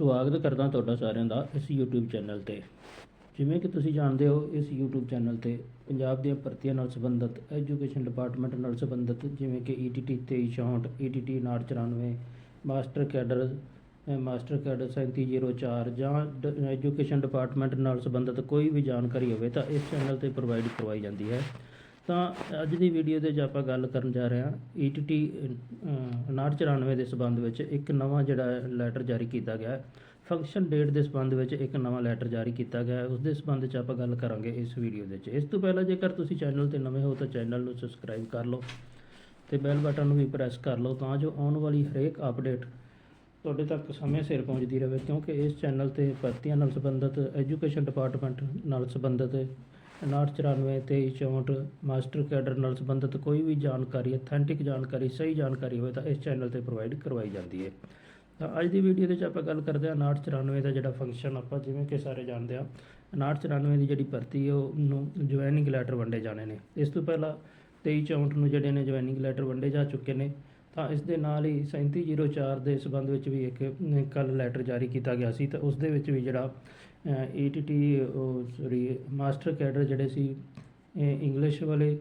ਸਵਾਗਤ ਕਰਦਾ ਤੁਹਾਡਾ ਸਾਰਿਆਂ ਦਾ ਇਸ YouTube ਚੈਨਲ ਤੇ। ਜਿਵੇਂ ਕਿ ਤੁਸੀਂ ਜਾਣਦੇ ਹੋ, ਇਸ YouTube ਚੈਨਲ ਤੇ ਪੰਜਾਬ ਦੀਆਂ ਭਰਤੀਆਂ ਨਾਲ ਸੰਬੰਧਿਤ ਐਜੂਕੇਸ਼ਨ ਡਿਪਾਰਟਮੈਂਟ ਨਾਲ ਸੰਬੰਧਿਤ ਜਿਵੇਂ ਕਿ E ETT 2364 ETT 994 master cadre master cadre 3704 ਜਾਂ ਡ- ਐਜੂਕੇਸ਼ਨ ਡਿਪਾਰਟਮੈਂਟ ਨਾਲ ਸੰਬੰਧਿਤ ਕੋਈ ਵੀ ਜਾਣਕਾਰੀ ਹੋਵੇ ਤਾਂ ਇਸ ਚੈਨਲ ਤੇ ਪ੍ਰੋਵਾਈਡ ਕਰਵਾਈ ਜਾਂਦੀ ਹੈ। ਤਾਂ ਅੱਜ ਦੀ ਵੀਡੀਓ ਦੇ 'ਚ ਆਪਾਂ ਗੱਲ ਕਰਨ ਜਾ ਰਹੇ ਹਾਂ E ETT ਅ, 994 ਦੇ ਸਬੰਧ ਵਿੱਚ ਇੱਕ ਨਵਾਂ ਜਿਹੜਾ ਲੈਟਰ ਜਾਰੀ ਕੀਤਾ ਗਿਆ ਹੈ। ਫੰਕਸ਼ਨ ਡੇਟ ਦੇ ਸਬੰਧ ਵਿੱਚ ਇੱਕ ਨਵਾਂ ਲੈਟਰ ਜਾਰੀ ਕੀਤਾ ਗਿਆ ਹੈ। ਉਸ ਦੇ ਸਬੰਧ 'ਚ ਆਪਾਂ ਗੱਲ ਕਰਾਂਗੇ ਇਸ ਵੀਡੀਓ ਦੇ ਵਿੱਚ। ਇਸ ਤੋਂ ਪਹਿਲਾਂ ਜੇਕਰ ਤੁਸੀਂ ਚੈਨਲ ਤੇ ਨਵੇਂ ਹੋ ਤਾਂ ਚੈਨਲ ਨੂੰ ਸਬਸਕ੍ਰਾਈਬ ਕਰ ਲਓ ਤੇ ਬੈਲ ਬਟਨ ਨੂੰ ਵੀ ਪ੍ਰੈਸ ਕਰ ਲਓ ਤਾਂ ਜੋ ਆਉਣ ਵਾਲੀ ਹਰੇਕ ਅਪਡੇਟ ਤੁਹਾਡੇ ਤੱਕ ਸਮੇਂ ਸਿਰ ਪਹੁੰਚਦੀ ਰਹੇ ਕਿਉਂਕਿ ਇਸ ਚੈਨਲ ਤੇ ਭਰਤੀਆਂ ਨਾਲ ਸੰਬੰਧਿਤ ਐਜੂਕੇਸ਼ਨ ਡਿਪਾਰਟਮੈਂਟ ਨਾਲ ਸੰਬੰਧਿਤ 994 ਤੇ 64 ਮਾਸਟਰ ਕੈਡਰ ਨਾਲ ਸੰਬੰਧਿਤ ਕੋਈ ਵੀ ਜਾਣਕਾਰੀ ਅਥੈਂਟਿਕ ਜਾਣਕਾਰੀ, ਸਹੀ ਜਾਣਕਾਰੀ ਹੋਵੇ ਤਾਂ ਇਸ ਚੈਨਲ ਤੇ ਪ੍ਰੋਵਾਈਡ ਕਰਵਾਈ ਜਾਂਦੀ ਹੈ। ਤਾਂ ਅੱਜ ਦੀ ਵੀਡੀਓ ਦੇ ਵਿੱਚ ਆਪਾਂ ਗੱਲ ਕਰਦੇ ਹਾਂ 994 ਦਾ ਜਿਹੜਾ ਫੰਕਸ਼ਨ ਆਪਾਂ ਜਿਵੇਂ ਕਿ ਸਾਰੇ ਜਾਣਦੇ ਆ 994 ਦੀ ਜਿਹੜੀ ਭਰਤੀ ਹੈ ਉਹ ਨੂੰ ਜੁਆਇਨਿੰਗ ਲੈਟਰ ਵੰਡੇ ਜਾਣੇ ਨੇ। ਇਸ ਤੋਂ ਪਹਿਲਾਂ 2364 ਨੂੰ ਜਿਹੜੇ ਨੇ ਜੁਆਇਨਿੰਗ ਲੈਟਰ ਵੰਡੇ ਜਾ ਚੁੱਕੇ ਨੇ। ਤਾਂ ਇਸ ਦੇ ਨਾਲ ਹੀ 3704 ਦੇ ਸਬੰਧ ਵਿੱਚ ਵੀ ਇੱਕ ਕੱਲ ਲੈਟਰ ਜਾਰੀ ਕੀਤਾ ਗਿਆ ਸੀ। ਤਾਂ ਉਸ ਦੇ ਵਿੱਚ ਵੀ ਜਿਹੜਾ ਈਟੀਟੀ ਸੌਰੀ ਮਾਸਟਰ ਕੈਡਰ ਜਿਹੜੇ ਸੀ ਇੰਗਲਿਸ਼ ਵਾਲੇ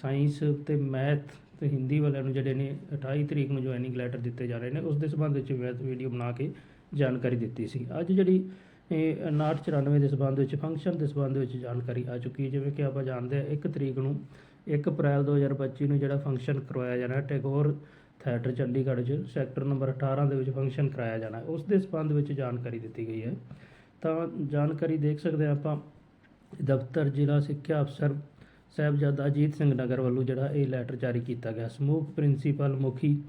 ਸਾਇੰਸ ਤੇ ਮੈਥ ਤੇ ਹਿੰਦੀ ਵਾਲਿਆਂ ਨੂੰ ਜਿਹੜੇ ਨੇ 28 ਤਰੀਕ ਨੂੰ ਜੁਆਇਨਿੰਗ ਲੈਟਰ ਦਿੱਤੇ ਜਾ ਰਹੇ ਨੇ। ਉਸ ਦੇ ਸਬੰਧ ਵਿੱਚ ਮੈਂ ਵੀਡੀਓ ਬਣਾ ਕੇ ਜਾਣਕਾਰੀ ਦਿੱਤੀ ਸੀ। ਅੱਜ ਜਿਹੜੀ, ਇਹ 994 ਦੇ ਸਬੰਧ ਵਿੱਚ ਫੰਕਸ਼ਨ ਦੇ ਸਬੰਧ ਵਿੱਚ ਜਾਣਕਾਰੀ ਆ ਚੁੱਕੀ ਹੈ। ਜਿਵੇਂ ਕਿ ਆਪਾਂ ਜਾਣਦੇ ਹਾਂ 1 ਤਰੀਕ ਨੂੰ 1 ਅਪ੍ਰੈਲ 2025 ਨੂੰ ਜਿਹੜਾ ਫੰਕਸ਼ਨ ਕਰਵਾਇਆ ਜਾਣਾ ਹੈ ਟੈਗੋਰ ਥੀਏਟਰ ਚੰਡੀਗੜ੍ਹ 'ਚ ਸੈਕਟਰ ਨੰਬਰ 18 ਦੇ ਵਿੱਚ ਫੰਕਸ਼ਨ ਕਰਾਇਆ ਜਾਣਾ ਹੈ। ਉਸ ਦੇ ਸਬੰਧ ਵਿੱਚ ਜਾਣਕਾਰੀ ਦਿੱਤੀ ਗਈ ਹੈ। ਤਾਂ ਜਾਣਕਾਰੀ ਦੇਖ ਸਕਦੇ ਹਾਂ ਆਪਾਂ। ਦਫ਼ਤਰ ਜ਼ਿਲ੍ਹਾ ਸਿੱਖਿਆ ਅਫਸਰ ਸਾਹਿਬਜ਼ਾਦਾ ਅਜੀਤ ਸਿੰਘ ਨਗਰ ਵੱਲੋਂ ਜਿਹੜਾ ਇਹ ਲੈਟਰ ਜਾਰੀ ਕੀਤਾ ਗਿਆ। ਸਮੂਹ ਪ੍ਰਿੰਸੀਪਲ ਮੁਖੀ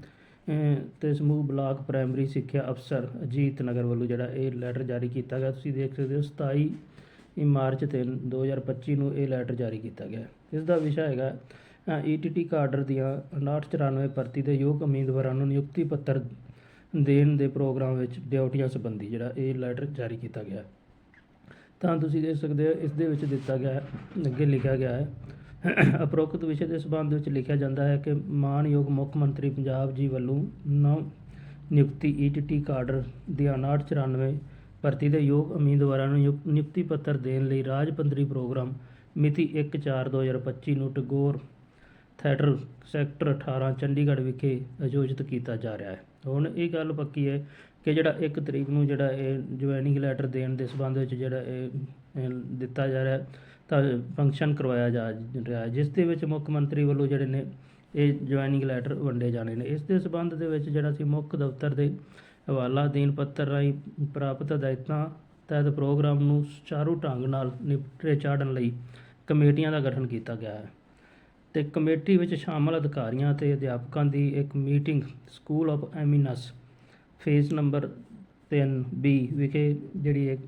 ਅਹ, ਤੇ ਸਮੂਹ ਬਲਾਕ ਪ੍ਰਾਇਮਰੀ ਸਿੱਖਿਆ ਅਫਸਰ ਅਜੀਤ ਨਗਰ ਵੱਲੋਂ ਜਿਹੜਾ ਇਹ ਲੈਟਰ ਜਾਰੀ ਕੀਤਾ ਗਿਆ। ਤੁਸੀਂ ਦੇਖ ਸਕਦੇ ਹੋ 27 ਇਹ ਮਾਰਚ 3 2025 ਨੂੰ ਇਹ ਲੈਟਰ ਜਾਰੀ ਕੀਤਾ ਗਿਆ। ਇਸ ਦਾ ਵਿਸ਼ਾ ਹੈਗਾ ਈਟੀਟੀ ਕਾਡਰ ਦੀਆਂ 994 ਭਰਤੀ ਦੇ ਯੋਗ ਉਮੀਦਵਾਰਾਂ ਨੂੰ ਨਿਯੁਕਤੀ ਪੱਤਰ ਦੇਣ ਦੇ ਪ੍ਰੋਗਰਾਮ ਵਿੱਚ ਡਿਊਟੀਆਂ ਸੰਬੰਧੀ ਜਿਹੜਾ ਇਹ ਲੈਟਰ ਜਾਰੀ ਕੀਤਾ ਗਿਆ ਹੈ। ਤਾਂ ਤੁਸੀਂ ਦੇਖ ਸਕਦੇ ਹੋ, ਇਸ ਦੇ ਵਿੱਚ ਦਿੱਤਾ ਗਿਆ ਹੈ, ਅੱਗੇ ਲਿਖਿਆ ਗਿਆ ਹੈ, ਉਪਰੋਕਤ ਵਿਸ਼ੇ ਦੇ ਸੰਬੰਧ ਵਿੱਚ ਲਿਖਿਆ ਜਾਂਦਾ ਹੈ ਕਿ ਮਾਨਯੋਗ ਮੁੱਖ ਮੰਤਰੀ ਪੰਜਾਬ ਜੀ ਵੱਲੋਂ ਨਵ ਨਿਯੁਕਤੀ ਈਟੀਟੀ ਕਾਡਰ ਦੀਆਂ 994 ਭਰਤੀ ਦੇ ਯੋਗ ਉਮੀਦਵਾਰਾਂ ਨੂੰ ਨਿਯੁਕ- ਨਿਯੁਕਤੀ ਪੱਤਰ ਦੇਣ ਲਈ ਰਾਜ ਪੱਧਰੀ ਪ੍ਰੋਗਰਾਮ ਮਿਤੀ 1/4/2025 ਨੂੰ ਟਗੋਰ ਥੀਏਟਰ ਸੈਕਟਰ 18 ਚੰਡੀਗੜ੍ਹ ਵਿਖੇ ਆਯੋਜਿਤ ਕੀਤਾ ਜਾ ਰਿਹਾ ਹੈ। ਹੁਣ ਇਹ ਗੱਲ ਪੱਕੀ ਹੈ ਕਿ ਜਿਹੜਾ ਇੱਕ ਤਰੀਕ ਨੂੰ ਜਿਹੜਾ ਇਹ ਜੁਆਇਨਿੰਗ ਲੈਟਰ ਦੇਣ ਦੇ ਸਬੰਧ ਵਿੱਚ ਜਿਹੜਾ ਇਹ ਦਿੱਤਾ ਜਾ ਰਿਹਾ ਤਾਂ ਫੰਕਸ਼ਨ ਕਰਵਾਇਆ ਜਾ ਰਿਹਾ ਹੈ, ਜਿਸ ਦੇ ਵਿੱਚ ਮੁੱਖ ਮੰਤਰੀ ਵੱਲੋਂ ਜਿਹੜੇ ਨੇ ਇਹ ਜੁਆਇਨਿੰਗ ਲੈਟਰ ਵੰਡੇ ਜਾਣੇ ਨੇ। ਇਸ ਦੇ ਸਬੰਧ ਦੇ ਵਿੱਚ ਜਿਹੜਾ ਸੀ ਮੁੱਖ ਦਫ਼ਤਰ ਦੇ ਹਵਾਲਾ ਦੇਣ ਪੱਤਰ ਰਾਹੀਂ ਪ੍ਰਾਪਤ ਹਦਾਇਤਾਂ ਤਹਿਤ ਪ੍ਰੋਗਰਾਮ ਨੂੰ ਸੁਚਾਰੂ ਢੰਗ ਨਾਲ ਨਿਪਟੇ ਚਾੜਨ ਲਈ ਕਮੇਟੀਆਂ ਦਾ ਗਠਨ ਕੀਤਾ ਗਿਆ ਹੈ। ਤੇ ਕਮੇਟੀ ਵਿੱਚ ਸ਼ਾਮਲ ਅਧਿਕਾਰੀਆਂ ਤੇ ਅਧਿਆਪਕਾਂ ਦੀ ਇੱਕ meeting school of eminence phase number 3 B ਵਿਖੇ, ਜਿਹੜੀ ਇੱਕ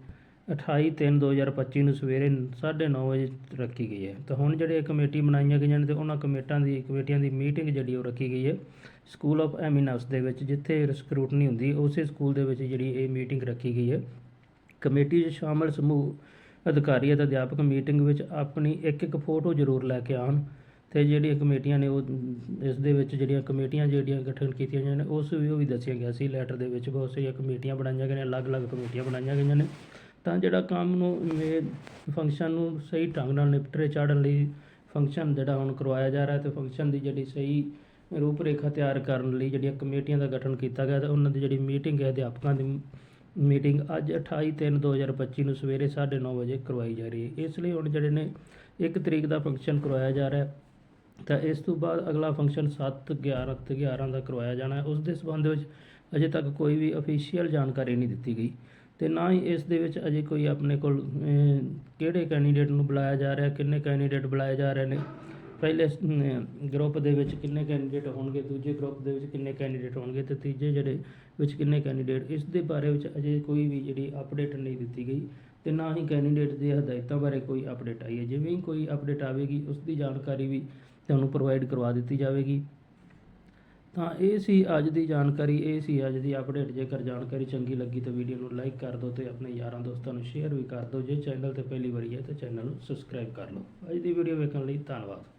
28 3 2025 ਨੂੰ ਸਵੇਰੇ 9:30 ਵਜੇ ਰੱਖੀ ਗਈ ਹੈ। ਤਾਂ ਹੁਣ ਜਿਹੜੇ ਇਹ ਕਮੇਟੀ ਬਣਾਈਆਂ ਗਈਆਂ ਨੇ ਤੇ ਉਹਨਾਂ ਕਮੇਟਾਂ ਦੀ, ਕਮੇਟੀਆਂ ਦੀ ਮੀਟਿੰਗ ਜਿਹੜੀ ਉਹ ਰੱਖੀ ਗਈ ਹੈ ਸਕੂਲ ਆਫ ਐਮਿਨਸ ਦੇ ਵਿੱਚ, ਜਿੱਥੇ ਸਕਰੂਟਨੀ ਹੁੰਦੀ, ਉਸੇ ਸਕੂਲ ਦੇ ਵਿੱਚ ਜਿਹੜੀ ਇਹ ਮੀਟਿੰਗ ਰੱਖੀ ਗਈ ਹੈ। ਕਮੇਟੀ 'ਚ ਸ਼ਾਮਲ ਸਮੂਹ ਅਧਿਕਾਰੀ ਅਤੇ ਅਧਿਆਪਕ ਮੀਟਿੰਗ ਵਿੱਚ ਆਪਣੀ ਇੱਕ ਇੱਕ ਫੋਟੋ ਜ਼ਰੂਰ ਲੈ ਕੇ ਆਉਣ। ਤੇ ਜਿਹੜੀਆਂ ਕਮੇਟੀਆਂ ਨੇ ਉਹ, ਇਸ ਦੇ ਵਿੱਚ ਜਿਹੜੀਆਂ ਕਮੇਟੀਆਂ ਜਿਹੜੀਆਂ ਗਠਨ ਕੀਤੀਆਂ ਗਈਆਂ ਨੇ, ਉਸ ਵੀ ਉਹ ਵੀ ਦੱਸਿਆ ਗਿਆ ਸੀ ਲੈਟਰ ਦੇ ਵਿੱਚ ਬਹੁਤ ਸਾਰੀਆਂ ਕਮੇਟੀਆਂ ਬਣਾਈਆਂ ਗਈਆਂ ਨੇ, ਅਲੱਗ-ਅਲੱਗ ਕਮੇਟੀਆਂ ਬਣਾਈਆਂ ਗਈਆਂ ਨੇ। ਤਾਂ ਜਿਹੜਾ ਕੰਮ ਨੂੰ ਇਹ ਫੰਕਸ਼ਨ ਨੂੰ ਸਹੀ ਢੰਗ ਨਾਲ ਨਿਪਟਰੇ ਚਾੜਨ ਲਈ ਫੰਕਸ਼ਨ ਜਿਹੜਾ ਹੁਣ ਕਰਵਾਇਆ ਜਾ ਰਿਹਾ ਤੇ ਫੰਕਸ਼ਨ ਦੀ ਜਿਹੜੀ ਸਹੀ ਰੂਪਰੇਖਾ ਤਿਆਰ ਕਰਨ ਲਈ ਜਿਹੜੀਆਂ ਕਮੇਟੀਆਂ ਦਾ ਗਠਨ ਕੀਤਾ ਗਿਆ ਤੇ ਉਹਨਾਂ ਦੀ ਜਿਹੜੀ ਮੀਟਿੰਗ ਹੈ, ਅਧਿਆਪਕਾਂ ਦੀ ਮੀਟਿੰਗ ਅੱਜ 28 3 2025 ਨੂੰ ਸਵੇਰੇ 9:30 ਵਜੇ ਕਰਵਾਈ ਜਾ ਰਹੀ ਹੈ। ਇਸ ਲਈ ਹੁਣ ਜਿਹੜੇ ਨੇ ਇੱਕ ਤਰੀਕ ਦਾ ਫੰਕਸ਼ਨ ਕਰਵਾਇਆ ਜਾ ਰਿਹਾ। ਹੈ ਤਾਂ ਇਸ ਤੋਂ ਬਾਅਦ ਅਗਲਾ ਫੰਕਸ਼ਨ 7 11 ਤੇ 11 ਦਾ ਕਰਵਾਇਆ ਜਾਣਾ ਉਸ ਦੇ ਸੰਬੰਧ ਵਿੱਚ ਅਜੇ ਤੱਕ ਕੋਈ ਵੀ ਅਫੀਸ਼ੀਅਲ ਜਾਣਕਾਰੀ ਨਹੀਂ ਦਿੱਤੀ ਗਈ। ਤੇ ਨਾ ਹੀ ਇਸ ਦੇ ਵਿੱਚ ਅਜੇ ਕੋਈ ਆਪਣੇ ਕੋਲ ਕਿਹੜੇ ਕੈਂਡੀਡੇਟ ਨੂੰ ਬੁਲਾਇਆ ਜਾ ਰਿਹਾ, ਕਿੰਨੇ ਕੈਂਡੀਡੇਟ ਬੁਲਾਏ ਜਾ ਰਹੇ ਨੇ। ਪਹਿਲੇ ਗਰੁੱਪ ਦੇ ਵਿੱਚ ਕਿੰਨੇ ਕੈਂਡੀਡੇਟ ਹੋਣਗੇ, ਦੂਜੇ ਗਰੁੱਪ ਦੇ ਵਿੱਚ ਕਿੰਨੇ ਕੈਂਡੀਡੇਟ ਹੋਣਗੇ ਤੇ ਤੀਜੇ ਜਿਹੜੇ ਵਿੱਚ ਕਿੰਨੇ ਕੈਂਡੀਡੇਟ ਇਸ ਦੇ ਬਾਰੇ ਵਿੱਚ ਅਜੇ ਕੋਈ ਵੀ ਜਿਹੜੀ ਅਪਡੇਟ ਨਹੀਂ ਦਿੱਤੀ ਗਈ। ਤੇ ਨਾ ਹੀ ਕੈਂਡੀਡੇਟ ਦੀ ਹਦਾਇਤਾਂ ਬਾਰੇ ਕੋਈ ਅਪਡੇਟ ਆਈ ਹੈ। ਜਿਵੇਂ ਹੀ ਕੋਈ ਅਪਡੇਟ ਆਵੇਗੀ ਉਸ ਦੀ ਜਾਣਕਾਰੀ ਵੀ ਤੁਹਾਨੂੰ ਪ੍ਰੋਵਾਈਡ ਕਰਵਾ ਦਿੱਤੀ ਜਾਵੇਗੀ। ਤਾਂ ਇਹ ਸੀ ਅੱਜ ਦੀ ਜਾਣਕਾਰੀ, ਇਹ ਸੀ ਅੱਜ ਦੀ ਅਪਡੇਟ ਜੇਕਰ ਜਾਣਕਾਰੀ ਚੰਗੀ ਲੱਗੀ ਤਾਂ ਵੀਡੀਓ ਨੂੰ ਲਾਈਕ ਕਰ ਦਿਓ ਤੇ ਆਪਣੇ ਯਾਰਾਂ ਦੋਸਤਾਂ ਨੂੰ ਸ਼ੇਅਰ ਵੀ ਕਰ ਦਿਓ। ਜੇ ਚੈਨਲ ਤੇ ਪਹਿਲੀ ਵਾਰੀ ਹੈ ਤਾਂ ਚੈਨਲ ਨੂੰ ਸਬਸਕ੍ਰਾਈਬ ਕਰ ਲਓ। ਅੱਜ ਦੀ ਵੀਡੀਓ ਵੇਖਣ ਲਈ ਧੰਨਵਾਦ।